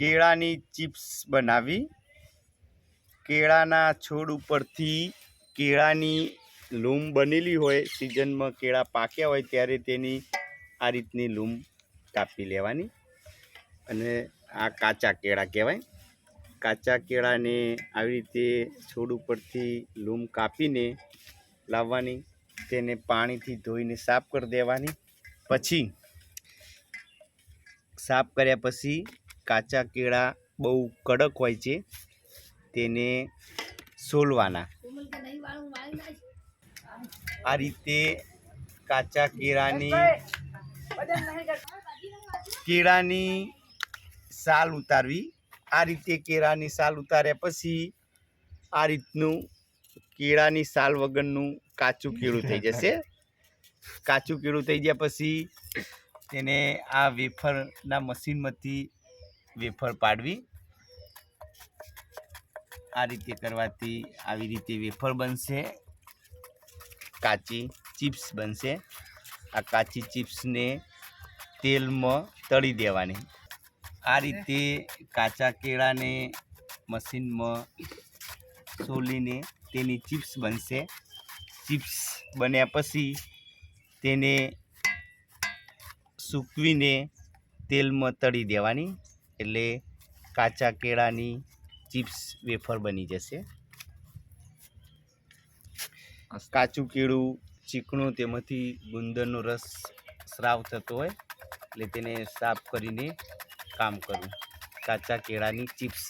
કેળાની ચિપ્સ બનાવી. કેળાના છોડ ઉપરથી કેળાની લૂમ બનેલી હોય, સિઝનમાં કેળા પાક્યા હોય, ત્યારે તેની આ રીતની લૂમ કાપી લેવાની. અને આ કાચા કેળા કહેવાય. કાચા કેળાને આવી રીતે છોડ ઉપરથી લૂમ કાપીને લાવવાની, તેને પાણીથી ધોઈને સાફ કરી દેવાની. પછી, સાફ કર્યા પછી કાચા કેળા બહુ કડક હોય છે, તેને સોલવાના. આ રીતે કાચા કેળાની કેળાની સાલ ઉતારવી. આ રીતે કેળાની સાલ ઉતાર્યા પછી આ રીતનું કેળાની સાલ વગરનું કાચું કેળું થઈ જશે. કાચું કેળું થઈ ગયા પછી તેને આ વેફરના મશીનમાંથી વેફર પાડવી. આ રીતે કરવાથી આવી રીતે વેફર બનશે. કાચી ચિપ્સ બનશે. આ કાચી ચિપ્સને તેલમાં તળી દેવાની. આ રીતે કાચા કેળાને મશીનમાં સોલીને તેની ચિપ્સ બનશે. ચિપ્સ બન્યા પછી તેને સૂકવીને તેલમાં તળી દેવાની. એટલે કાચા કેળાની ચિપ્સ વેફર બની જશે. કાચું કેળું ચીકણું તેમાંથી ગુંદરનો રસ સ્રાવ થતો હોય એટલે તેને સાફ કરીને કામ કરવું કાચા કેળાની ચિપ્સ